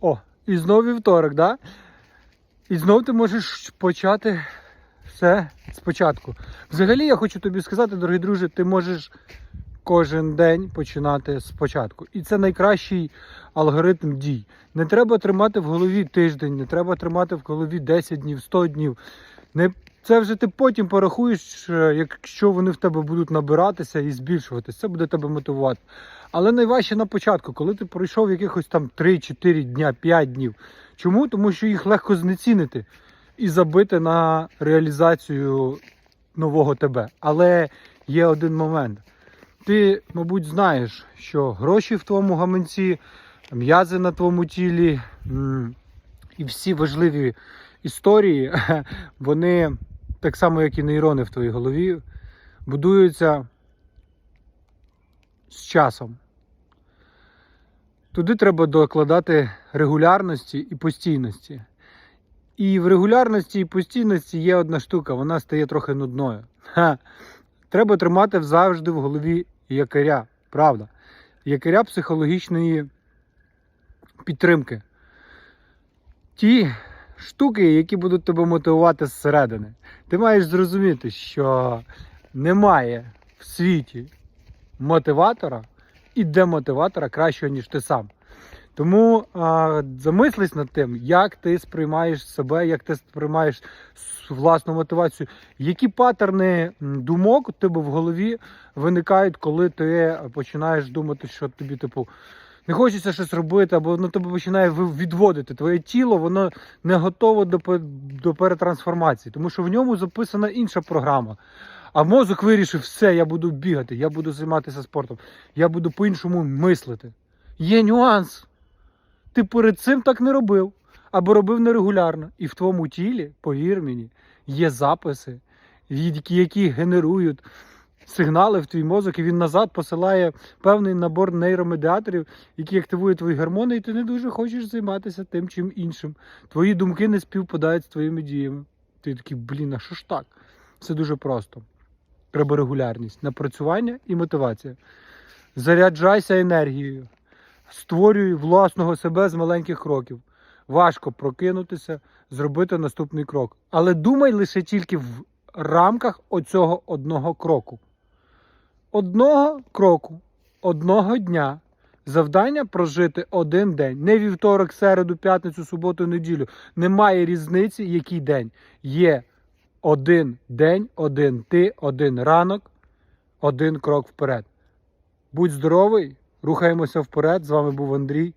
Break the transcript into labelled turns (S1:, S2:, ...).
S1: О, і знов вівторок, да? І знов ти можеш почати все спочатку. Взагалі, я хочу тобі сказати, дорогий друже, ти можеш кожен день починати спочатку. І це найкращий алгоритм дій. Не треба тримати в голові тиждень, не треба тримати в голові 10 днів, 100 днів. Не, це вже ти потім порахуєш, е, якщо вони в тебе будуть набиратися і збільшуватися. Це буде тебе мотивувати. Але найважче на початку, коли ти пройшов якихось там 3-4 дня, 5 днів. Чому? Тому що їх легко знецінити і забити на реалізацію нового тебе. Але є один момент. Ти, мабуть, знаєш, що гроші в твоєму гаманці, м'язи на твоєму тілі і всі важливі історії, вони так само, як і нейрони в твоїй голові, будуються з часом. Туди треба докладати регулярності і постійності. І в регулярності і постійності є одна штука, вона стає трохи нудною. Ха. Треба тримати завжди в голові якоря, правда. Якоря психологічної підтримки. Ті штуки, які будуть тебе мотивувати зсередини. Ти маєш зрозуміти, що немає в світі мотиватора і демотиватора кращого, ніж ти сам. Тому а, замислись над тим, як ти сприймаєш себе, як ти сприймаєш власну мотивацію, які паттерни думок у тебе в голові виникають, коли ти починаєш думати, що тобі, типу, не хочеться щось робити, або воно тебе починає відводити. Твоє тіло воно не готове до, до перетрансформації, тому що в ньому записана інша програма. А мозок вирішив, все, я буду бігати, я буду займатися спортом, я буду по-іншому мислити. Є нюанс. Ти перед цим так не робив, або робив нерегулярно. І в твоєму тілі, повір мені, є записи, які- генерують сигнали в твій мозок, і він назад посилає певний набор нейромедіаторів, які активують твої гормони, і ти не дуже хочеш займатися тим чим іншим. Твої думки не співпадають з твоїми діями. Ти такий, блін, а що ж так? Все дуже просто. Треба регулярність, напрацювання і мотивація. Заряджайся енергією, створюй власного себе з маленьких кроків. Важко прокинутися, зробити наступний крок. Але думай лише тільки в рамках оцього одного кроку. Одного кроку, одного дня. Завдання прожити один день. Не вівторок, середу, п'ятницю, суботу, неділю. Немає різниці, який день. Є один день, один ти, один ранок, один крок вперед. Будь здоровий, рухаємося вперед. З вами був Андрій.